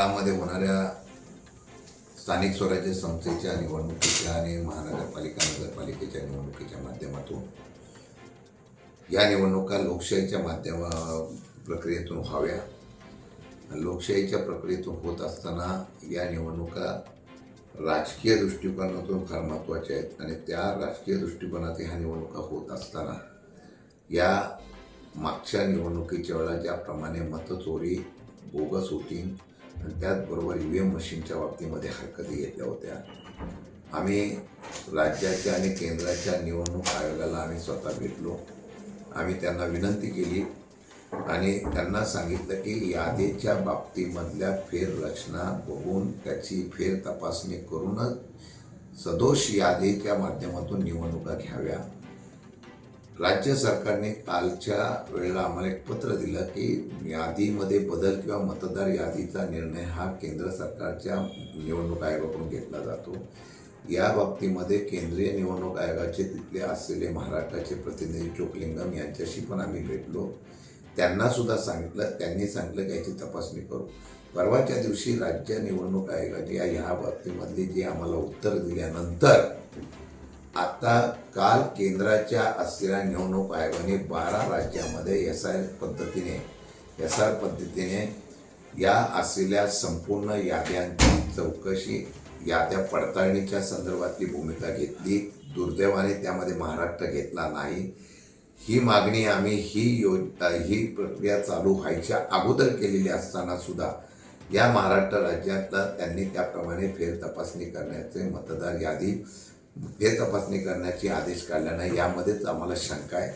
काळामध्ये होणाऱ्या स्थानिक स्वराज्य संस्थेच्या निवडणुकीच्या आणि महानगरपालिका नगरपालिकेच्या निवडणुकीच्या माध्यमातून या निवडणुका लोकशाहीच्या माध्यमा प्रक्रियेतून व्हाव्या. लोकशाहीच्या प्रक्रियेतून होत असताना या निवडणुका राजकीय दृष्टिकोनातून फार महत्त्वाच्या आहेत आणि त्या राजकीय दृष्टिकोनात ह्या निवडणुका होत असताना या मागच्या निवडणुकीच्या वेळा ज्याप्रमाणे मतचोरी बोगस होती आणि त्याचबरोबर ई व्ही एम मशीनच्या बाबतीमध्ये हरकती घेतल्या होत्या. आम्ही राज्याच्या आणि केंद्राच्या निवडणूक आयोगाला आम्ही स्वतः भेटलो. आम्ही त्यांना विनंती केली आणि त्यांना सांगितलं की यादीच्या बाबतीमधल्या फेररचना बघून त्याची फेर तपासणी करूनच सदोष यादीच्या माध्यमातून निवडणुका घ्याव्या. राज्य सरकारने कालच्या वेळेला आम्हाला एक पत्र दिलं की यादीमध्ये बदल किंवा मतदार यादीचा निर्णय हा केंद्र सरकारच्या निवडणूक आयोगाकडून घेतला जातो. या बाबतीमध्ये केंद्रीय निवडणूक आयोगाचे तिथले असलेले महाराष्ट्राचे प्रतिनिधी चोकलिंगम यांच्याशी पण आम्ही भेटलो. त्यांना सुद्धा सांगितलं त्यांनी सांगितलं की याची तपासणी करू. परवाच्या दिवशी राज्य निवडणूक आयोगाने या ह्या बाबतीमधली जी आम्हाला उत्तर दिल्यानंतर आता काल केंद्राच्या असलेल्या निवडणूक आयोगाने बारा राज्यामध्ये एस आय पद्धतीने एस आर पद्धतीने या असलेल्या संपूर्ण याद्यांची चौकशी याद्या पडताळणीच्या संदर्भातली भूमिका घेतली. दुर्दैवाने त्यामध्ये महाराष्ट्र घेतला नाही. ही मागणी आम्ही ही योज ही प्रक्रिया चालू व्हायच्या अगोदर केलेली असताना सुद्धा या महाराष्ट्र राज्यातला त्यांनी त्याप्रमाणे फेर तपासणी करण्याचे मतदार यादी फेर तपासणी करण्याचे आदेश काढल्यानं नाही यामध्येच आम्हाला शंका आहे.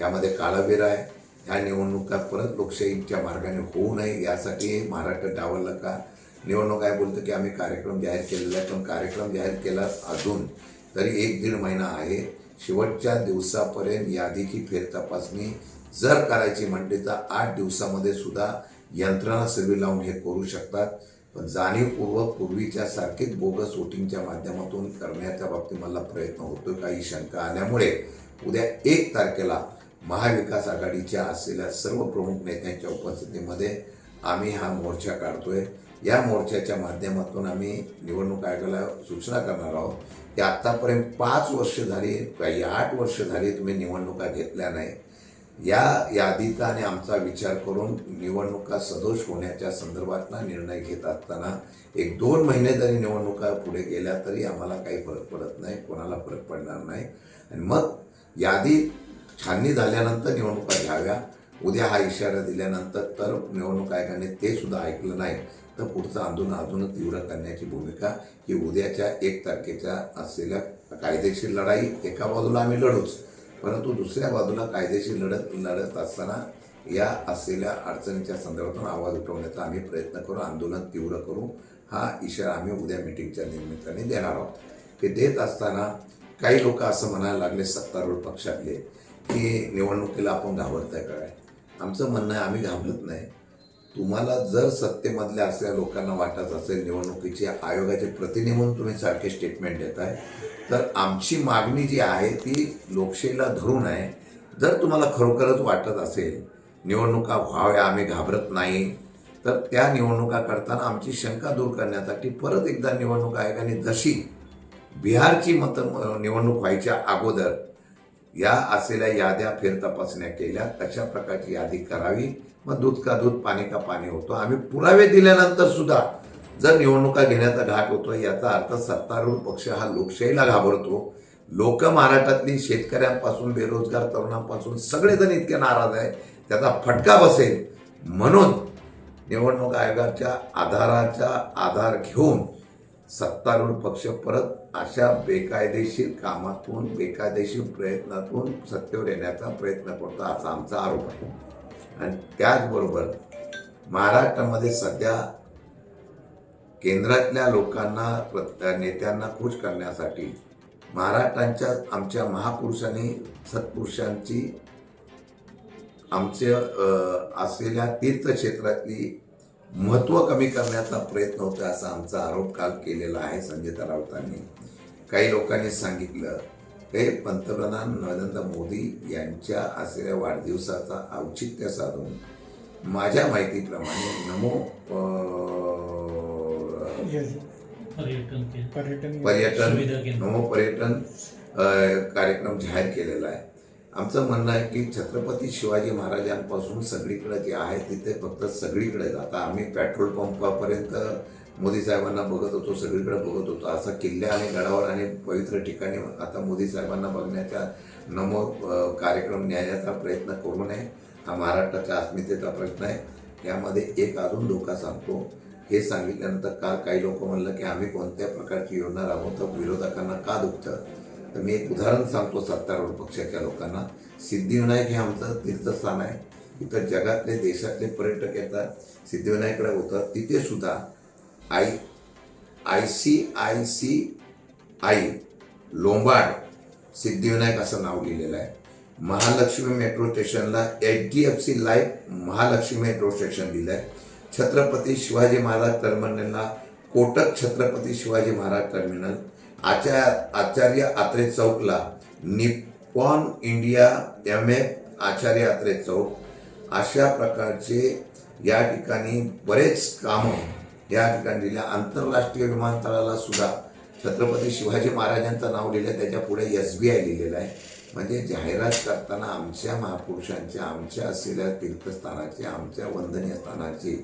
यामध्ये काळाबेर आहे. ह्या निवडणुका परत लोकशाहीच्या मार्गाने होऊ नये यासाठी महाराष्ट्र डावललं का? निवडणूक आहे बोलतं की आम्ही कार्यक्रम जाहीर केलेला आहे पण कार्यक्रम जाहीर केला अजून तरी एक दीड महिना आहे. शेवटच्या दिवसापर्यंत यादीची फेर तपासणी जर करायची म्हटली तर आठ दिवसामध्ये सुद्धा यंत्रणा सगळी लावून हे करू शकतात. पण जाणीवपूर्वक पूर्वीच्या सारखीच बोगस वोटिंगच्या माध्यमातून करण्याच्या बाबतीत मला प्रयत्न होतो काही शंका आल्यामुळे उद्या एक तारखेला महाविकास आघाडीच्या असलेल्या सर्व प्रमुख नेत्यांच्या उपस्थितीमध्ये आम्ही हा मोर्चा काढतोय. या मोर्चाच्या माध्यमातून आम्ही निवडणूक आयोगाला सूचना करणार आहोत की आत्तापर्यंत पाच वर्ष झाली काही आठ वर्ष झाली तुम्ही निवडणुका घेतल्या नाही या यादीचा आणि आमचा विचार करून निवडणुका सदोष होण्याच्या संदर्भातला निर्णय घेत असताना एक दोन महिने जरी निवडणुका पुढे गेल्या तरी आम्हाला काही फरक पडत नाही कोणाला फरक पडणार नाही. आणि मग यादी छाननी झाल्यानंतर निवडणुका घ्याव्या उद्या हा इशारा दिल्यानंतर तर निवडणूक आयोगाने ते सुद्धा ऐकलं नाही तर पुढचं आंदोलन अजूनच तीव्र करण्याची भूमिका ही उद्याच्या एक तारखेच्या असलेल्या कायदेशीर लढाई एका बाजूला आम्ही लढूच. परंतु दुसऱ्या बाजूला कायदेशीर लढत लढत असताना या असलेल्या अडचणीच्या संदर्भातून आवाज उठवण्याचा आम्ही प्रयत्न करू आंदोलन तीव्र करू. हा इशारा आम्ही उद्या मिटिंगच्या निमित्ताने देणार आहोत. ते देत असताना काही लोक असं म्हणायला लागले सत्तारूढ पक्षातले की निवडणुकीला आपण घाबरताय काय? आमचं म्हणणं आहे आम्ही घाबरत नाही. तुम्हाला जर सत्तेमधल्या असलेल्या लोकांना वाटत असेल निवडणुकीचे आयोगाचे प्रतिनिधी म्हणून तुम्ही सारखे स्टेटमेंट देत आहे तर आमची मागणी जी आहे ती लोकशाहीला धरून आहे. जर तुम्हाला खरोखरच वाटत असेल निवडणुका व्हाव्या आम्ही घाबरत नाही तर त्या निवडणुका करताना आमची शंका दूर करण्यासाठी परत एकदा निवडणूक आयोगाने जशी बिहारची मत निवडणूक व्हायच्या अगोदर या असलेल्या याद्या फेर तपासण्या केल्या तशा प्रकारची यादी करावी. मग दूध का दूध पाणी का पाणी होतो. आम्ही पुरावे दिल्यानंतर सुद्धा जर निवडणुका घेण्याचा घाट होतो याचा अर्थ सत्तारूढ पक्ष हा लोकशाहीला घाबरतो. लोक महाराष्ट्रातली शेतकऱ्यांपासून बेरोजगार तरुणांपासून सगळेजण इतके नाराज आहे त्याचा फटका बसेल. म्हणून निवडणूक आयोगाच्या आधाराचा आधार घेऊन सत्तारूढ पक्ष परत अशा बेकायदेशीर कामातून बेकायदेशीर प्रयत्नातून सत्तेवर येण्याचा प्रयत्न करतो असा आमचा आरोप आहे. आणि त्याचबरोबर महाराष्ट्रामध्ये सध्या केंद्रातल्या लोकांना नेत्यांना खुश करण्यासाठी महाराष्ट्रांच्या आमच्या महापुरुषांनी सत्पुरुषांची आमच्या असलेल्या तीर्थक्षेत्रातली महत्त्व कमी करण्याचा प्रयत्न होता असा आमचा आरोप काल केलेला आहे संजय राऊतांनी. काही लोकांनी सांगितलं हे पंतप्रधान नरेंद्र मोदी यांच्या असलेल्या वाढदिवसाचा औचित्य साधून माझ्या माहितीप्रमाणे नमो हे पर्यटन केंद्र. पर्यटन पर्यटन कार्यक्रम जाहीर केलेला आहे. आमचं म्हणणं आहे की छत्रपती शिवाजी महाराजांपासून सगळीकडे जे आहे तिथे फक्त सगळीकडे आता आम्ही पेट्रोल पंपापर्यंत मोदी साहेबांना बघत होतो सगळीकडे बघत होतो. असं किल्ल्या आणि गडावर आणि पवित्र ठिकाणी आता मोदी साहेबांना बघण्याचा नमो कार्यक्रम न्यायाचा प्रयत्न करू नये. हा महाराष्ट्राच्या अस्मितेचा प्रश्न आहे. यामध्ये एक अजून धोका सांगतो. हे सांगितल्यानंतर काल काही लोक म्हणलं की आम्ही कोणत्या प्रकारची योजना राबवतो? विरोधकांना का दुखतं? तर मी एक उदाहरण सांगतो सत्तारूढ पक्षाच्या लोकांना. सिद्धिविनायक हे आमचं तीर्थस्थान आहे. इथं जगातले देशातले पर्यटक येतात. सिद्धिविनायकडे होतं तिथे सुद्धा I I C I C I Lombard Siddhivinayak असं नाव लिहिलेलं आहे. महालक्ष्मी मेट्रो स्टेशनला H D F C life Mahalaxmi metro station दिलं आहे छत्रपती शिवाजी महाराज टर्मिनलला Kotak Chhatrapati Shivaji Maharaj terminal Acharya Acharya Atre चौकला Nippon India M F Acharya Atre Chowk अशा प्रकारचे या ठिकाणी बरेच कामं या ठिकाणी दिल्या. आंतरराष्ट्रीय विमानतळाला सुद्धा छत्रपती शिवाजी महाराजांचं नाव लिहिलं त्याच्या पुढे एस बी आय लिहिलेलं आहे. म्हणजे जाहिरात करताना आमच्या महापुरुषांच्या आमच्या असलेल्या तीर्थस्थानाची आमच्या वंदनीय स्थानाची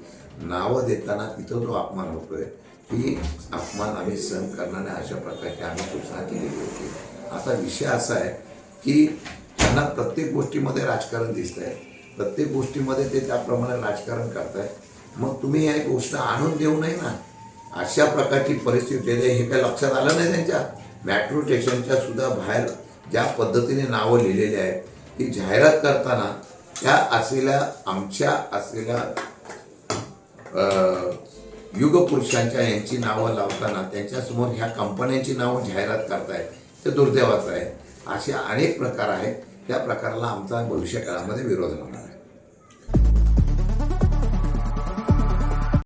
नावं देताना तिथं जो अपमान होतोय ही अपमान आम्ही सहन करणार नाही अशा प्रकारची आम्ही सूचना केलेली होती. आता विषय असा आहे की त्यांना प्रत्येक गोष्टीमध्ये राजकारण दिसत आहे प्रत्येक गोष्टीमध्ये ते त्याप्रमाणे राजकारण करताय मग तुम्ही या गोष्ट आणून देऊ नये ना. अशा प्रकारची परिस्थिती हे काय लक्षात आलं नाही त्यांच्या? मेट्रो स्टेशनच्या सुद्धा बाहेर ज्या पद्धतीने नावं लिहिलेली आहेत ती जाहिरात करताना त्या असलेल्या आमच्या असलेल्या युगपुरुषांच्या यांची नावं लावताना त्यांच्यासमोर ह्या कंपन्यांची नावं जाहिरात करतायत ते दुर्दैवाचं आहे. असे अनेक प्रकार आहेत. त्या प्रकाराला आमचा भविष्य काळामध्ये विरोध होणार आहे.